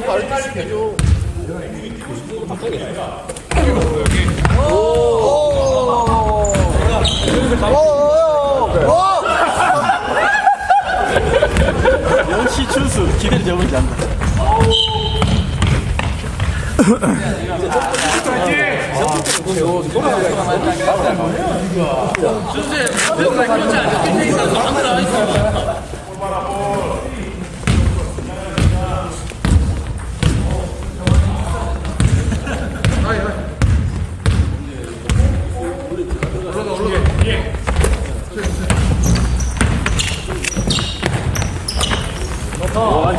그냥 바로 주식 해줘. 어, 어, 어. 역시 춘수 기대를 저버리지 않다. 춘수의 목표가 그렇지 빼고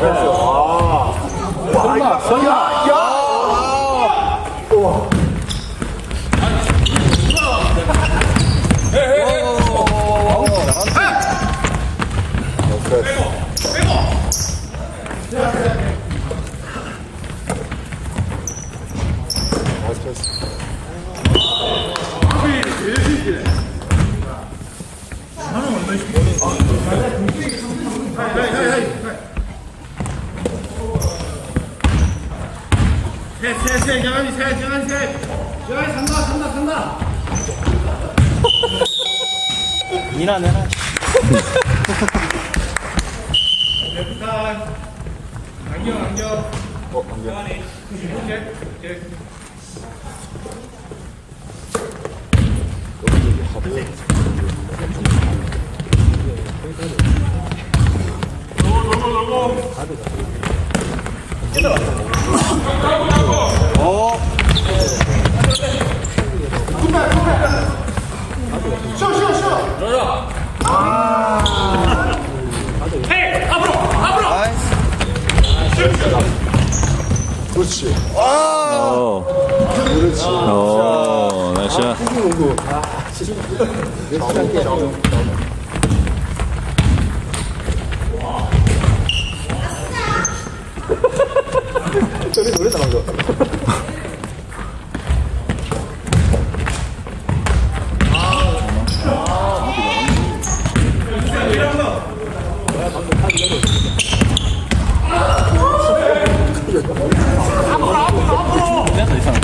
빼고 셋, 영환이 셋, 영환이 셋. 영환이 산다, 산다, 산다. 니나 내라. 레프탄. 안경, 안경. 어, 안경. 영환이. 오케이, 오케이. 너무 너무 어. 쉬어 쉬어 쉬어. 들어라. 아. 헤이 앞으로 앞으로. 그렇지. 아. 어. 그렇지. 어. 나이스. 아, 튀김 오고. 아, 진짜. 소리 노래 잘한 거.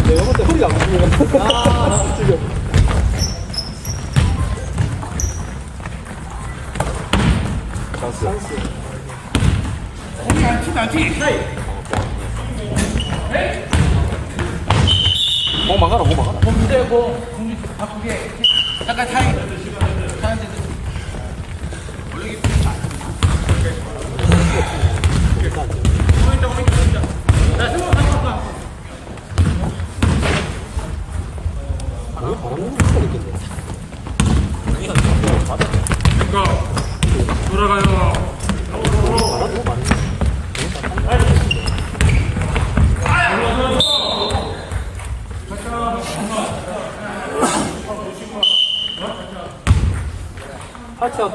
내가 볼때 허리가 안 풀리는 거 지금. 찬스. 찬스. 찬스. 찬스. 공 막아라, 공 막아라. 공 대고, 공 바꾸게. 잠깐 타임.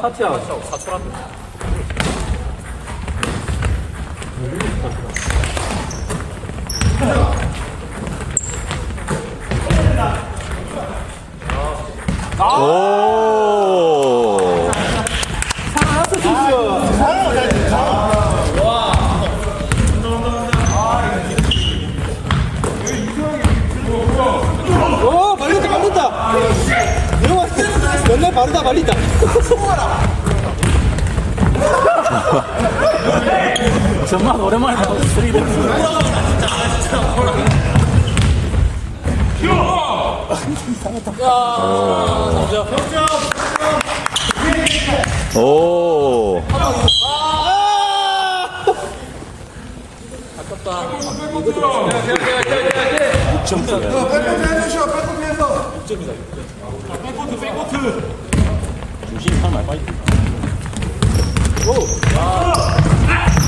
사치야. 사치라고 사초라며. 정말 오랜만에 나온 스리데 오. 중심 사람 많이 빠졌다. 오.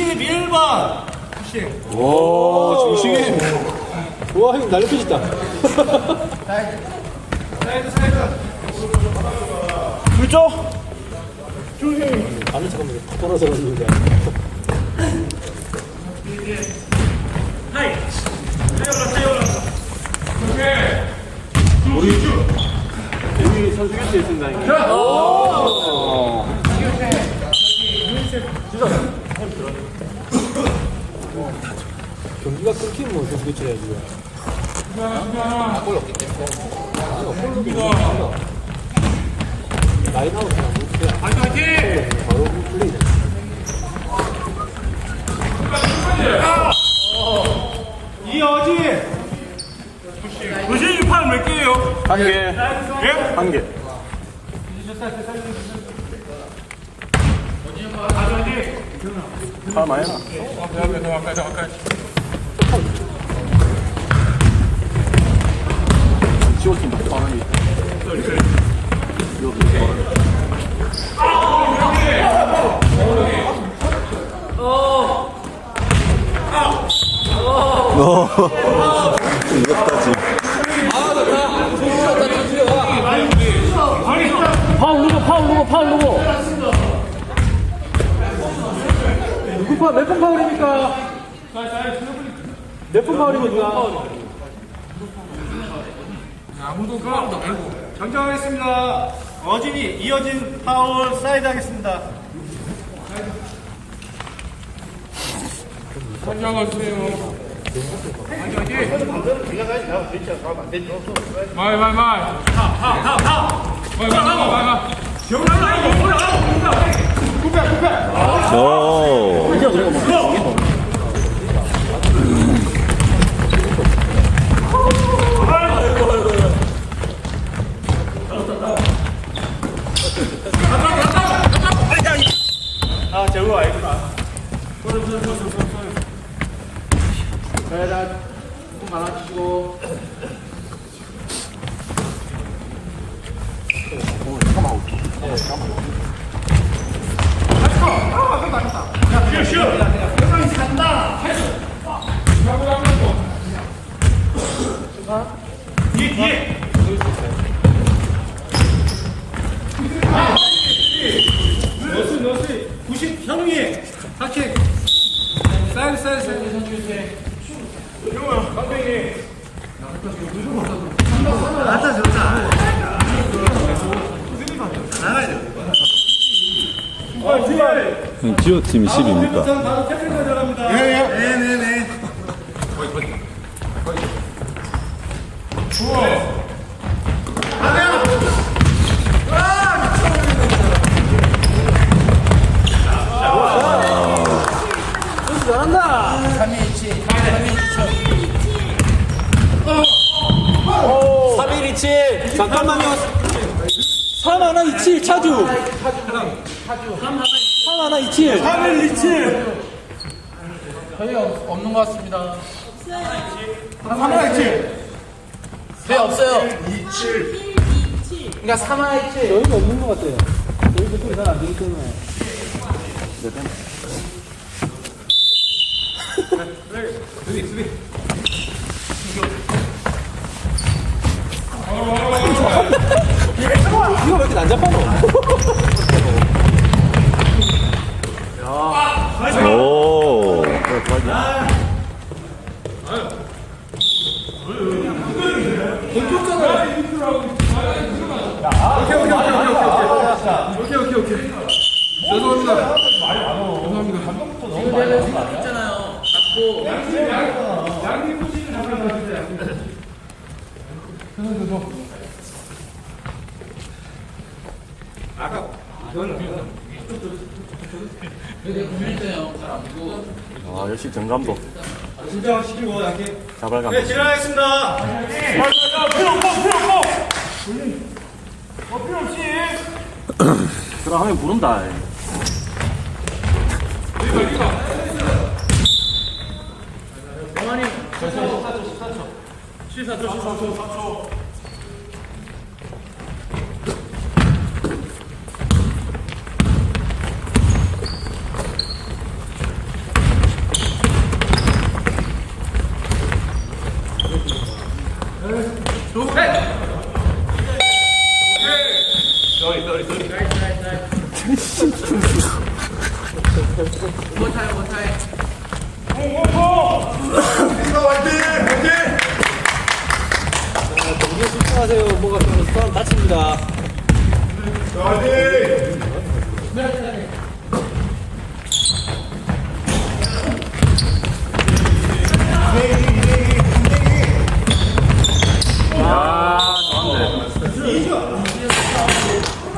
91번. 와, 중식이. 와, 형 날렵해졌다. 사이드, 사이드. 불죠? 아는 잠깐만 떨어져 가지고 선수일 수 있습니다. 경기가 끊기면 뭐 계속 교체해야지. 라인아웃이랑 그냥 화이팅 화이팅 바로 플레이. 이어지 도시 판몇 개예요? 한 개. 예? 한 개. 아, 많이 나. 지웠습니다. 바람이. 이겼다 지금. 파울 누구 파울 누구 파울 누구? 누구 파 몇번 파울입니까? 몇번 파울이고 누가? 정정하겠습니다 어진이 이어진 파울 사이드 하겠습니다 마이 마이 마이 오. 아 재우 알구나 너스 너스 90 현웅이 하킥 사이드 사이드 사이드 형아 강백이 나타 좋다 나가야 돼 아, 지오 팀이 10입니까? 바로 태클 들어갑니다. 네네네. 잘한다. 3일27 잠깐만요 3 하나 27 차주 3 하나 27 3일 27. 저희 없는 것 같습니다. 3일 27. 네 없어요. 27. 그러니까 3화 27. 저희가 없는 것 같아요 저희 그쪽이 잘안 되기 때문에 이거 왜 이렇게 난잡하노? 오. 오케이 오케이 오케이. 죄송합니다. 있잖아요. 잡고. 아, 역시 정 감독. 진정시키고 양팀. 자발감. 네, 진행하겠습니다. 아, 필요 없어, 필요 없어. 어, 필요 없지. 들어가면 부른다. 못타요 못타요. 경기에 집중하세요 뭐가 좀 사람 다칩니다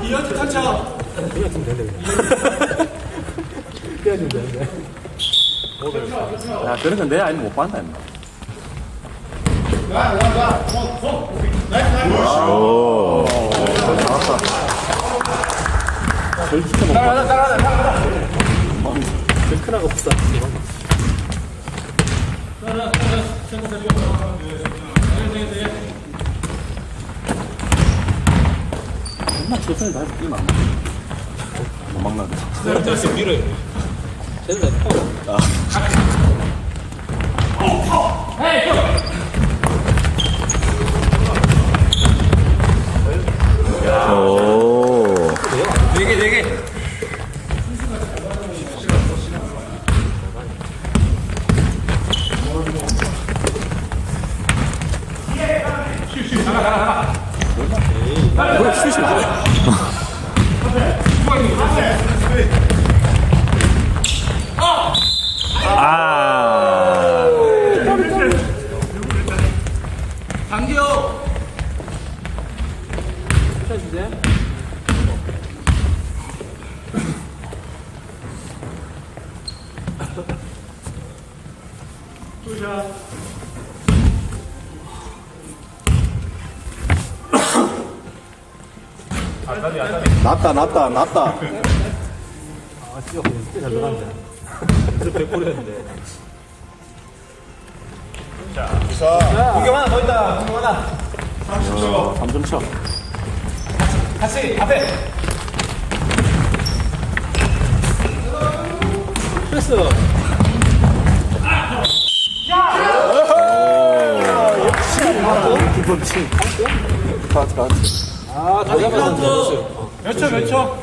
이현지 터쳐. 야, 그런 건 내 아이는 못 봤나, 임마. 오. 크나가 없어. 엄마 최선을 다해서 뛰면 안 돼. 못 막나네. 오. 났다, 났다, 났다. 아, 진짜 진짜 잘 들어간다. 그래서 100골이었는데. 자, 공격 하나 더 있다. 공격 하나. 어, 3점 쳐. 같이 앞에. 패스. 기본치. 다, 다. 아, 다 잘했어요. 몇 초, 몇 초?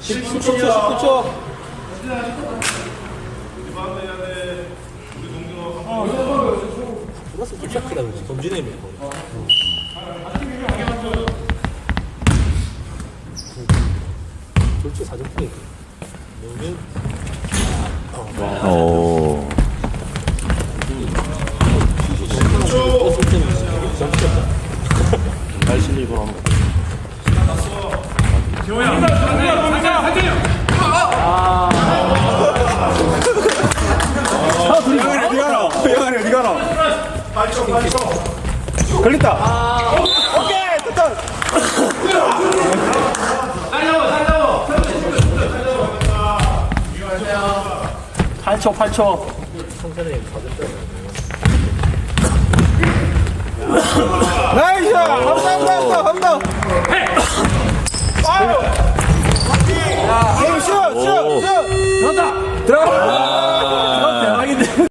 19초, 19초. 플러스 좀 시작하다 그러지. 범진의 거. 졸지 사정풍이 너무 오. 때는 점수였다. 날 실리 돌아 오는 거. 영환이 어디 가노? 영환이 어디 가노? 걸렸다. 오케이, 됐다. 팔초팔초. 나이스! 한번 더, 한번 더, 한번 더! 슛! 슛! 슛! 들어가! 아.